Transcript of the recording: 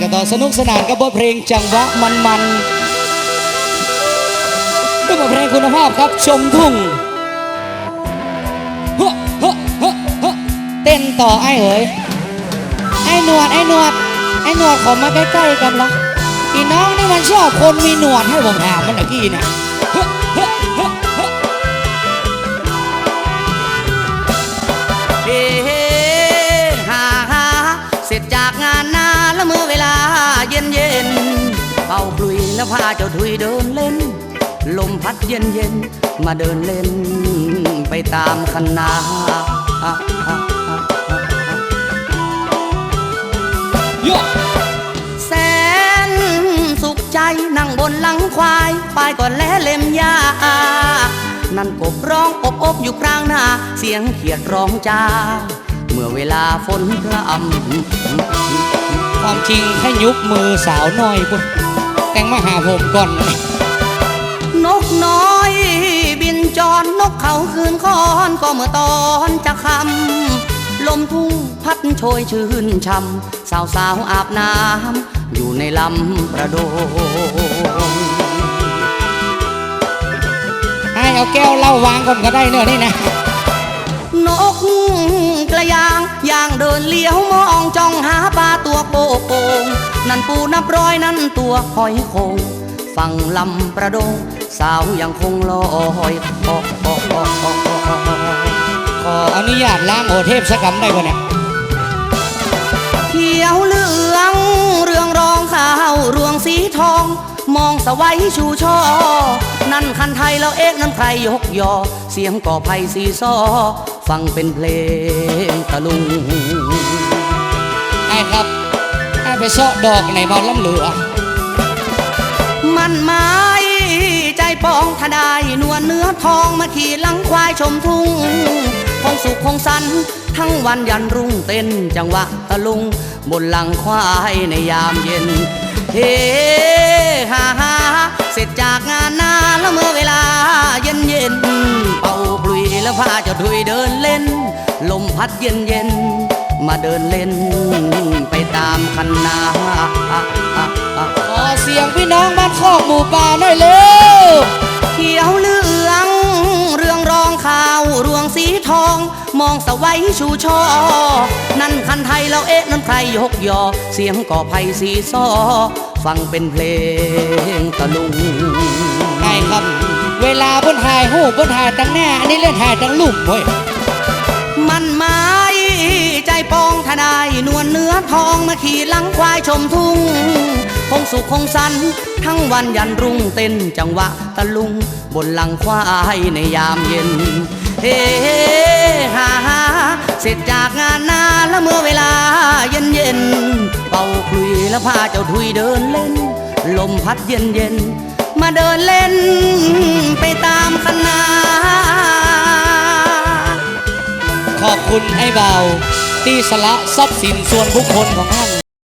กันต่อสนุกสนานกับบทเพลงจังหวะมันมันด้วยบทเพลงคุณภาพครับชมทุ่งเฮ้เฮ้เฮ้เฮ้เต้นต่อไอ้เอ๋ยไอ้หนวดไอ้หนวดไอ้หนวดขอมาใกล้ๆกันละอีน้องนี่มันชอบคนมีหนวดให้ผมถามมันตะกี้เนี่ยฮ้อเฮ้อเฮ้อ ย็นเย็นๆเป่าคลุยแล้วพาเจ้าถุยเดินเล่น ลมพัดเย็นเย็นๆมาเดินเล่น ไปตามคันนาอะอะอะโยแสนสุขใจนั่งบนหลังควายปลายก่อนแลเล็มยานั่นกบร้องอบอบอยู่กลางนาเสียงเขียดร้องจ้า เมื่อเวลาฝนพรำ ความจริงแค่ยุบมือสาวน้อยปุ๊บแต่งมาหาผมก่อน นกน้อย บินจรนกเขาคืนคอนก็เมื่อตอนจะคำลมทุ่งพัดโชยชื่นช่ำสาวสาวๆอาบน้ำอยู่ในลำประโดงให้เอาแก้วเหล้าวางก่อนก็ได้เนอะนี่นะนกกระยางย่างเดินเลี้ยว โกง นั่นปูนับร้อยนั่นตัวหอยโคงฟังลำประโดง สาวยังคงลอยออกออกออกออกอขออนุญาตล้างโอเทพสกรรมได้ปะเนี่ยเขียวเหลืองเรืองรองขาวรวงสีทอง มองสวัยชูช่อ นั่นคันไทยแล้วเอกนั้นใครยกยอ เสียงก่อไผ่สีซอ ฟังเป็นเพลงตะลุง ไปเซาะดอกในบอลล้ำเหลือ มันไม้ใจปองทนายนวลเนื้อทองมาขี่หลังควายชมทุ่งคงสุขคงสัน ทั้งวันยันรุ่งเต้นจังหวะตะลุง บนหลังควายในยามเย็น เฮ้ฮ่าฮ่าเสร็จจากงานนาแล้วเมื่อเวลาเย็นเย็นเป่าปลุยแล้วพาเจ้าถุยเดินเล่น ลมพัดเย็นเย็นมาเดินเล่นไปามคันนาขอเสียงพี่น้องบ้านคอกหมู่ป่าหน่อยเร็วเขียวเหลือง เรืองรองข้าวรวงสีทอง มองสวัยชูช่อ นั่นคันไทยแล้วเอ๊ะนั่นใครยกยอ เสียงก่อไผ่สีซอ ฟังเป็นเพลงตะลุงไอ้ครับ เวลาบนถ่ายหูบนถ่ายตั้งหน้าอันนี้เล่นถ่ายตั้งลุ่มเว้ยมันไม้ ใจปองทนายนวลเนื้อทองมาขี่หลังควายชมทุ่ง คงสุขคงสัน ทั้งวันยันรุ่งเต้นจังหวะตะลุง บนหลังควายในยามเย็น เฮ้ฮ่าฮ่าเสร็จจากงานนาแล้วเมื่อเวลาเย็นเย็นเป่าคลุยแล้วพาเจ้าทุยเดินเล่น ลมพัดเย็นเย็นมาเดินเล่นไปตามคณะขอบคุณไอ้เบา ที่สละทรัพย์สินส่วนบุคคลของท่าน